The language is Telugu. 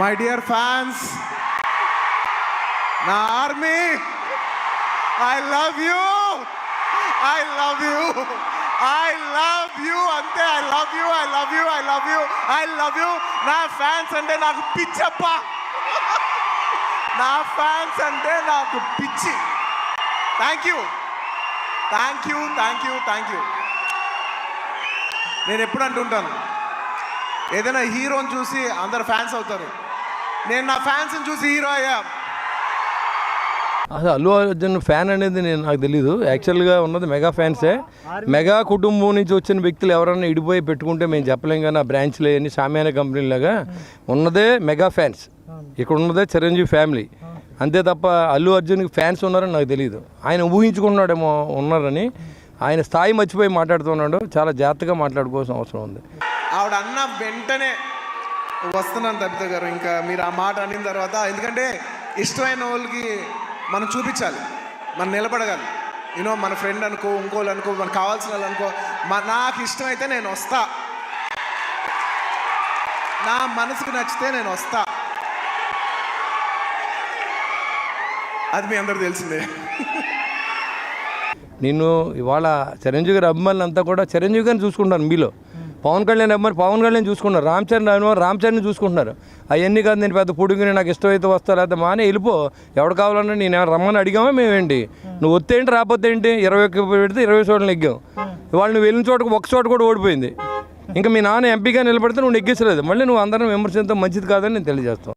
మై డియర్ ఫ్యాన్స్ నా army I love you I love you I love you అంతే I love you I love you I love you I love you నా ఫ్యాన్స్ అంటే నాకు పిచ్చప్ప. నా ఫ్యాన్స్ అంటే నాకు పిచ్చి. Thank you thank you thank you thank you నేను ఎప్పుడు అంటుంటాను? ఏదైనా హీరోని చూసి అందరు ఫ్యాన్స్ అవుతారు. నేను నా ఫ్యాన్స్ని చూసి హీరో అయ్యా. అసలు అల్లు అర్జున్ ఫ్యాన్ అనేది నేను నాకు తెలీదు. యాక్చువల్గా ఉన్నది మెగా ఫ్యాన్సే. మెగా కుటుంబం నుంచి వచ్చిన వ్యక్తులు ఎవరైనా ఇడిపోయి పెట్టుకుంటే మేము చెప్పలేం కానీ ఆ బ్రాంచ్లు అన్ని సామ్యాన కంపెనీలాగా ఉన్నదే మెగా ఫ్యాన్స్. ఇక్కడ ఉన్నదే చిరంజీవి ఫ్యామిలీ అంతే తప్ప అల్లు అర్జున్కి ఫ్యాన్స్ ఉన్నారని నాకు తెలియదు ఆయన ఊహించుకున్నాడేమో ఉన్నారని. ఆయన స్థాయి మర్చిపోయి మాట్లాడుతున్నాడు చాలా జాగ్రత్తగా మాట్లాడుకోవాల్సిన అవసరం ఉంది. ఆవిడ అన్న వెంటనే వస్తున్నాను తప్పిత గారు ఇంకా మీరు ఆ మాట అనిన తర్వాత ఎందుకంటే ఇష్టమైన వాళ్ళకి మనం చూపించాలి మనం నిలబడగాలి. యూనో మన ఫ్రెండ్ అనుకో ఇంకోళ్ళు అనుకో మనకు కావాల్సిన వాళ్ళు అనుకో మా నాకు ఇష్టమైతే నేను వస్తా. నా మనసుకు నచ్చితే నేను వస్తా. అది మీ అందరికి తెలిసిందే. నిన్ను ఇవాళ చిరంజీవి గారి అభిమానులు అంతా కూడా చిరంజీవి గారిని చూసుకుంటారు మీలో. పవన్ కళ్యాణ్ అభిమాని పవన్ కళ్యాణ్ చూసుకున్నారు రామ్ చరణ్ అభిమాని రామ్ చరణ్ చూసుకుంటున్నారు. అవన్నీ కాదు నేను పెద్ద పొడుగుని నాకు ఇష్టమైతే వస్తా లేకపోతే మానే వెళ్ళిపో. ఎవడు కావాలన్నా నేను రమ్మని అడిగామా మేమేంటి? నువ్వు వస్తే ఏంటి రాకపోతే ఏంటి? ఇరవై ఒక్క పెడితే ఇరవై చోట్ల నెగ్గాం. ఇవాళ నువ్వు వెళ్ళిన చోటకు ఒక చోట కూడా ఓడిపోయింది. ఇంకా మీ నాన్న ఎంపీగా నిలబడితే నువ్వు నెగ్గించలేదు. మళ్ళీ నువ్వు అందరం విమర్శించడం మంచిది కాదని నేను తెలియజేస్తాను.